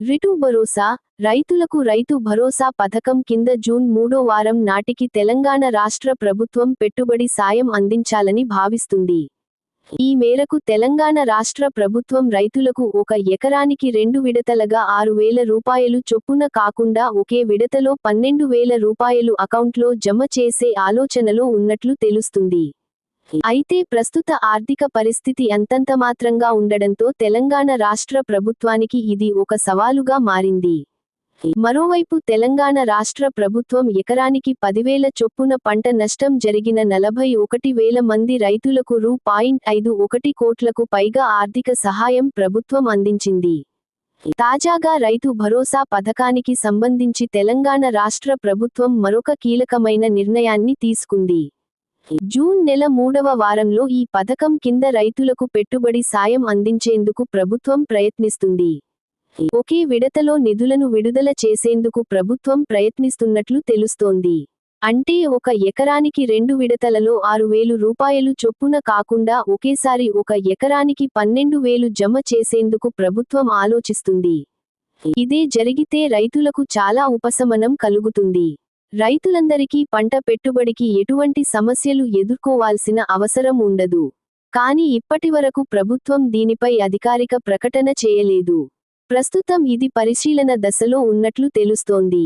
రిటు భరోసా రైతులకు రైతు భరోసా పథకం కింద జూన్ మూడో వారం నాటికి తెలంగాణ రాష్ట్ర ప్రభుత్వం పెట్టుబడి సాయం అందించాలని భావిస్తుంది. ఈ మేరకు తెలంగాణ రాష్ట్ర ప్రభుత్వం రైతులకు ఒక ఎకరానికి రెండు విడతలుగా ఆరు వేల రూపాయలు చొప్పున కాకుండా ఒకే విడతలో పన్నెండు వేల రూపాయలు అకౌంట్లో జమ చేసే ఆలోచనలో ఉన్నట్లు తెలుస్తుంది. అయితే ప్రస్తుత ఆర్థిక పరిస్థితి అంతంత మాత్రంగా ఉండడంతో తెలంగాణ రాష్ట్ర ప్రభుత్వానికి ఇది ఒక సవాలుగా మారింది. మరోవైపు తెలంగాణ రాష్ట్ర ప్రభుత్వం ఎకరానికి పదివేల చొప్పున పంట నష్టం జరిగిన నలభై ఒకటి వేల మంది రైతులకు రూ. పాయింట్ ఐదు ఒకటి కోట్లకు పైగా ఆర్థిక సహాయం ప్రభుత్వం అందించింది. తాజాగా రైతు భరోసా పథకానికి సంబంధించి తెలంగాణ రాష్ట్ర ప్రభుత్వం మరొక కీలకమైన నిర్ణయాన్ని తీసుకుంది. జూన్ నెల మూడవ వారంలో ఈ పథకం కింద రైతులకు పెట్టుబడి సాయం అందించేందుకు ప్రభుత్వం ప్రయత్నిస్తుంది. ఒకే విడతలో నిధులను విడుదల చేసేందుకు ప్రభుత్వం ప్రయత్నిస్తున్నట్లు తెలుస్తోంది. అంటే ఒక ఎకరానికి రెండు విడతలలో ఆరు వేలు రూపాయలు చొప్పున కాకుండా ఒకేసారి ఒక ఎకరానికి పన్నెండు వేలు జమ చేసేందుకు ప్రభుత్వం ఆలోచిస్తుంది. ఇదే జరిగితే రైతులకు చాలా ఉపశమనం కలుగుతుంది. రైతులందరికీ పంట పెట్టుబడికి ఎటువంటి సమస్యలు ఎదుర్కోవాల్సిన అవసరం ఉండదు. కాని ఇప్పటివరకు ప్రభుత్వం దీనిపై అధికారిక ప్రకటన చేయలేదు. ప్రస్తుతం ఇది పరిశీలన దశలో ఉన్నట్లు తెలుస్తోంది.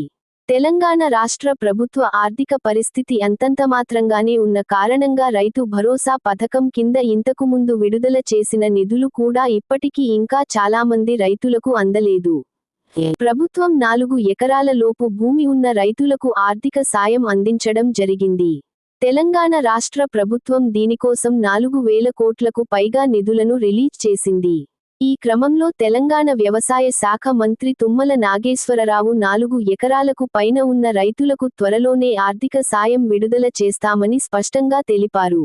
తెలంగాణ రాష్ట్ర ప్రభుత్వ ఆర్థిక పరిస్థితి అంతంతమాత్రంగానే ఉన్న కారణంగా రైతు భరోసా పథకం కింద ఇంతకు ముందు విడుదల చేసిన నిధులు కూడా ఇప్పటికీ ఇంకా చాలామంది రైతులకు అందలేదు. ప్రభుత్వం నాలుగు ఎకరాల లోపు భూమి ఉన్న రైతులకు ఆర్థిక సాయం అందించడం జరిగింది. తెలంగాణ రాష్ట్ర ప్రభుత్వం దీనికోసం నాలుగు వేల కోట్లకు పైగా నిధులను రిలీజ్ చేసింది. ఈ క్రమంలో తెలంగాణ వ్యవసాయ శాఖ మంత్రి తుమ్మల నాగేశ్వరరావు నాలుగు ఎకరాలకు పైన ఉన్న రైతులకు త్వరలోనే ఆర్థిక సాయం విడుదల చేస్తామని స్పష్టంగా తెలిపారు.